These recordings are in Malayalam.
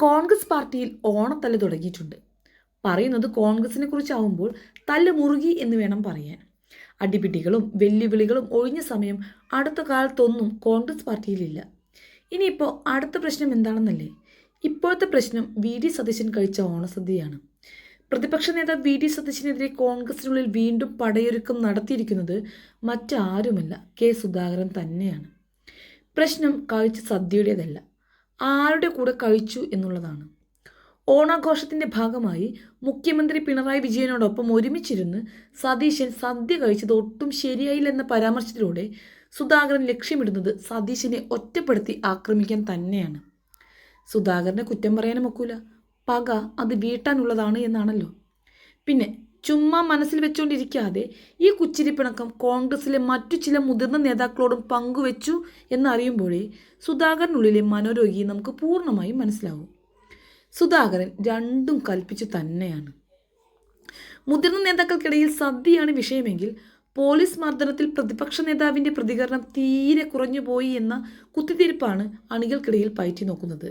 കോൺഗ്രസ് പാർട്ടിയിൽ ഓണത്തല്ല് തുടങ്ങിയിട്ടുണ്ട്. പറയുന്നത് കോൺഗ്രസിനെ കുറിച്ചാവുമ്പോൾ തല്ല് മുറുകി എന്ന് വേണം പറയാൻ. അടിപിടികളും വെല്ലുവിളികളും ഒഴിഞ്ഞ സമയം അടുത്ത കാലത്തൊന്നും കോൺഗ്രസ് പാർട്ടിയിലില്ല. ഇനിയിപ്പോൾ അടുത്ത പ്രശ്നം എന്താണെന്നല്ലേ? ഇപ്പോഴത്തെ പ്രശ്നം വി ഡി സതീശൻ കഴിച്ച ഓണസദ്യയാണ്. പ്രതിപക്ഷ നേതാവ് വി ഡി സതീശനെതിരെ കോൺഗ്രസിനുള്ളിൽ വീണ്ടും പടയൊരുക്കം നടത്തിയിരിക്കുന്നത് മറ്റാരുമല്ല കെ സുധാകരൻ തന്നെയാണ്. പ്രശ്നം കഴിച്ച സദ്യയുടേതല്ല. ആരുടെ കൂടെ കഴിച്ചു എന്നുള്ളതാണ്. ഓണാഘോഷത്തിന്റെ ഭാഗമായി മുഖ്യമന്ത്രി പിണറായി വിജയനോടൊപ്പം ഒരുമിച്ചിരുന്ന് സതീശൻ സദ്യ കഴിച്ചത് ഒട്ടും ശരിയായില്ലെന്ന പരാമർശത്തിലൂടെ സുധാകരൻ ലക്ഷ്യമിടുന്നത് സതീശനെ ഒറ്റപ്പെടുത്തി ആക്രമിക്കാൻ തന്നെയാണ്. സുധാകരനെ കുറ്റം പറയാനും ഒക്കൂല. പക അത് വീട്ടാനുള്ളതാണ് എന്നാണല്ലോ. പിന്നെ ചുമ്മാ മനസ്സിൽ വെച്ചുകൊണ്ടിരിക്കാതെ ഈ കുച്ചിരിപ്പിണക്കം കോൺഗ്രസിലെ മറ്റു ചില മുതിർന്ന നേതാക്കളോടും പങ്കുവെച്ചു എന്നറിയുമ്പോഴേ സുധാകരനുള്ളിലെ മനോരോഗി നമുക്ക് പൂർണമായും മനസ്സിലാവും. സുധാകരൻ രണ്ടും കൽപ്പിച്ചു തന്നെയാണ്. മുതിർന്ന നേതാക്കൾക്കിടയിൽ സദ്യയാണ് വിഷയമെങ്കിൽ പോലീസ് മർദ്ദനത്തിൽ പ്രതിപക്ഷ നേതാവിന്റെ പ്രതികരണം തീരെ കുറഞ്ഞുപോയി എന്ന കുത്തിത്തിരിപ്പാണ് അണികൾക്കിടയിൽ പയറ്റി നോക്കുന്നത്.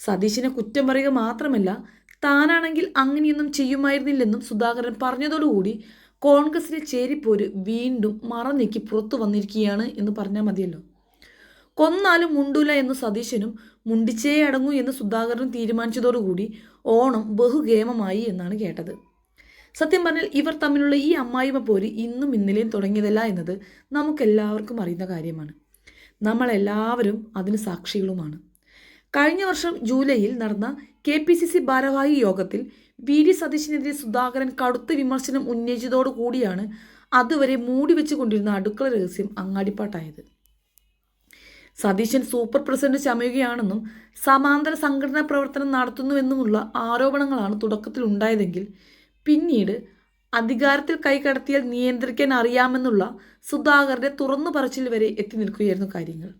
സതീശിനെ കുറ്റം പറയുക മാത്രമല്ല താനാണെങ്കിൽ അങ്ങനെയൊന്നും ചെയ്യുമായിരുന്നില്ലെന്നും സുധാകരൻ പറഞ്ഞതോടുകൂടി കോൺഗ്രസിലെ ചേരിപ്പോര് വീണ്ടും മറനീക്കി പുറത്തു വന്നിരിക്കുകയാണ് എന്ന് പറഞ്ഞാൽ മതിയല്ലോ. കൊന്നാലും മുണ്ടൂല എന്ന് സതീശനും മുണ്ടിച്ചേ അടങ്ങൂ എന്ന് സുധാകരൻ തീരുമാനിച്ചതോടുകൂടി ഓണം ബഹുഗേമമായി എന്നാണ് കേട്ടത്. സത്യം പറഞ്ഞാൽ ഇവർ തമ്മിലുള്ള ഈ അമ്മായിമ പോര് ഇന്നും ഇന്നലെയും തുടങ്ങിയതല്ല എന്നത് നമുക്കെല്ലാവർക്കും അറിയുന്ന കാര്യമാണ്. നമ്മളെല്ലാവരും അതിന് സാക്ഷികളുമാണ്. കഴിഞ്ഞ വർഷം ജൂലൈയിൽ നടന്ന കെ പി സി സി ഭാരവാഹി യോഗത്തിൽ വി ഡി സതീശിനെതിരെ സുധാകരൻ കടുത്ത വിമർശനം ഉന്നയിച്ചതോടുകൂടിയാണ് അതുവരെ മൂടി വെച്ചുകൊണ്ടിരുന്ന അടുക്കള രഹസ്യം അങ്ങാടിപ്പാട്ടായത്. സതീശൻ സൂപ്പർ പ്രസിഡന്റ് ചമയുകയാണെന്നും സമാന്തര സംഘടനാ പ്രവർത്തനം നടത്തുന്നുവെന്നുമുള്ള ആരോപണങ്ങളാണ് തുടക്കത്തിൽ ഉണ്ടായതെങ്കിൽ പിന്നീട് അധികാരത്തിൽ കൈകടത്തിയാൽ നിയന്ത്രിക്കാൻ അറിയാമെന്നുള്ള സുധാകരന്റെ തുറന്നു പറച്ചിൽ വരെ എത്തി നിൽക്കുകയായിരുന്നു കാര്യങ്ങൾ.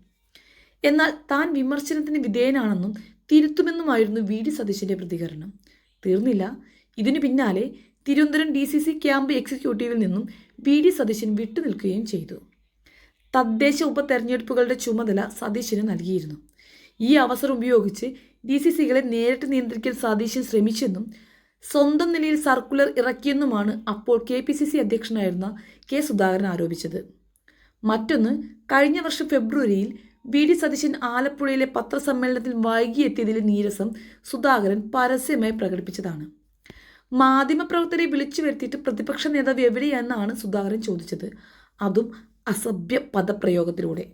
എന്നാൽ താൻ വിമർശനത്തിന് വിധേയനാണെന്നും തിരുത്തുമെന്നുമായിരുന്നു വി ഡി സതീശന്റെ പ്രതികരണം. തീർന്നില്ല. ഇതിനു പിന്നാലെ Thiruvananthapuram D C C camp എക്സിക്യൂട്ടീവിൽ നിന്നും വി ഡി സതീശൻ വിട്ടുനിൽക്കുകയും ചെയ്തു. തദ്ദേശ ഉപതെരഞ്ഞെടുപ്പുകളുടെ ചുമതല സതീശന് നൽകിയിരുന്നു. ഈ അവസരം ഉപയോഗിച്ച് ഡി സി സികളെ നേരിട്ട് നിയന്ത്രിക്കാൻ സതീശൻ ശ്രമിച്ചെന്നും സ്വന്തം നിലയിൽ സർക്കുലർ ഇറക്കിയെന്നുമാണ് അപ്പോൾ കെ പി സി സി അധ്യക്ഷനായിരുന്ന കെ സുധാകരൻ ആരോപിച്ചത്. മറ്റൊന്ന് കഴിഞ്ഞ വർഷം ഫെബ്രുവരിയിൽ വി ഡി സതീശൻ ആലപ്പുഴയിലെ പത്രസമ്മേളനത്തിൽ വൈകിയെത്തിയതിലെ നീരസം സുധാകരൻ പരസ്യമായി പ്രകടിപ്പിച്ചതാണ്. മാധ്യമപ്രവർത്തകരെ വിളിച്ചു വരുത്തിയിട്ട് പ്രതിപക്ഷ നേതാവ് എവിടെയെന്നാണ് സുധാകരൻ ചോദിച്ചത്. അതും അസഭ്യ പദപ്രയോഗത്തിലൂടെ.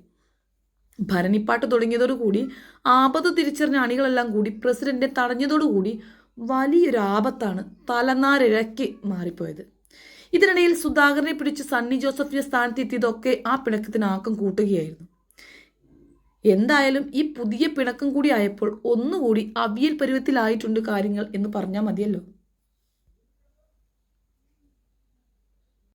ഭരണിപ്പാട്ട് തുടങ്ങിയതോടുകൂടി ആപത് തിരിച്ചറിഞ്ഞ അണികളെല്ലാം കൂടി പ്രസിഡന്റിനെ തടഞ്ഞതോടുകൂടി വലിയൊരു ആപത്താണ് തലനാരിഴക്കി മാറിപ്പോയത്. ഇതിനിടയിൽ സുധാകരനെ പിടിച്ച് സണ്ണി ജോസഫിന്റെ സ്ഥാനത്തെത്തിയതൊക്കെ ആ പിണക്കത്തിന് ആക്കം കൂട്ടുകയായിരുന്നു. എന്തായാലും ഈ പുതിയ പിണക്കം കൂടി ആയപ്പോൾ ഒന്നുകൂടി അവിയൽ പരുവത്തിലായിട്ടുണ്ട് കാര്യങ്ങൾ എന്ന് പറഞ്ഞാൽ മതിയല്ലോ.